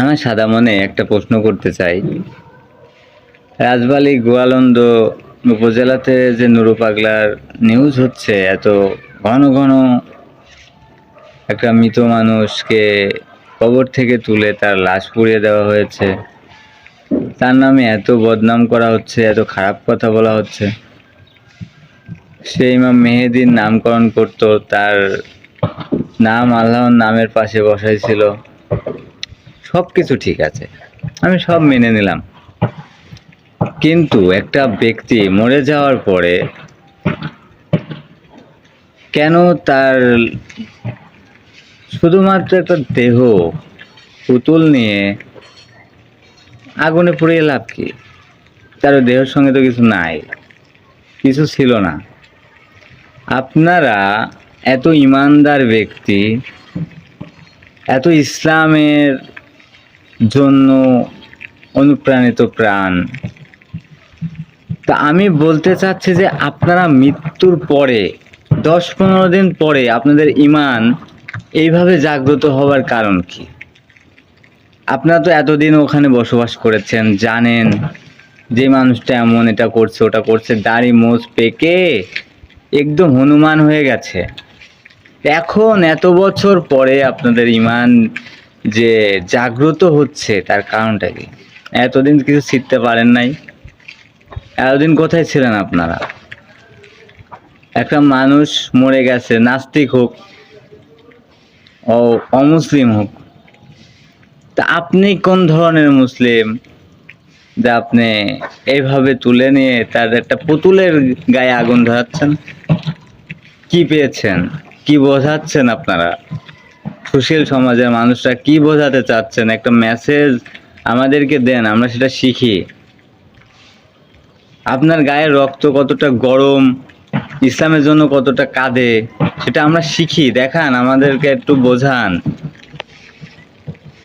আমি সাদা মনে একটা প্রশ্ন করতে চাই। রাজবালি গোয়ালন্দ উপজেলাতে যে নুরু পাগলার নিউজ হচ্ছে, এত ঘন ঘন একটা মৃত মানুষকে কবর থেকে তুলে তার লাশ পুড়িয়ে দেওয়া হয়েছে। তার নামে এত বদনাম করা হচ্ছে, এত খারাপ কথা বলা হচ্ছে। সে ইমাম মেহেদির নামকরণ করত, তার নাম আল্লাহর নামের পাশে বসাইছিল সব কিছু ঠিক আছে। আমি সব মেনে নিলাম। কিন্তু একটা ব্যক্তি মরে যাওয়ার পরে কেন তার শুধুমাত্র একটা দেহ পুতুল নিয়ে আগুনে পুড়িয়ে লাভ কি? তার দেহের সঙ্গে তো কিছু নাই, কিছু ছিল না। আপনারা এত ইমানদার ব্যক্তি, এত ইসলামের জন্য অনুপ্রাণিত প্রাণ। তা আমি বলতে চাচ্ছি যে আপনারা মৃত্যুর পরে দশ পনেরো দিন পরে আপনাদের ইমান এইভাবে জাগ্রত হওয়ার কারণ কি? আপনারা তো এতদিন ওখানে বসবাস করেছেন, জানেন যে মানুষটা এমন, এটা করছে, ওটা করছে, দাড়ি মোজ পেকে একদম হনুমান হয়ে গেছে। এখন এত বছর পরে আপনাদের ইমান যে জাগ্রত হচ্ছে, তার কারণটা কি? এতদিন কিছু শিখতে পারেন নাই। এতদিন কোথায় ছিলেন আপনারা? একটা মানুষ মরে গেছে, নাস্তিক হোক, ও অমুসলিম হোক। তা আপনি কোন ধরনের মুসলিম যে আপনি এইভাবে তুলে নিয়ে তার একটা পুতুলের গায়ে আগুন ধরাচ্ছেন? কি পেয়েছেন? কি বোঝাচ্ছেন আপনারা? সুশীল সমাজের মানুষরা কি বোঝাতে চাচ্ছেন? একটা মেসেজ আমাদেরকে দেন, আমরা সেটা শিখি। আপনার গায়ের রক্ত কতটা গরম, ইসলামের জন্য কতটা কাঁদে, সেটা আমরা শিখি। দেখান, আমাদেরকে একটু বোঝান।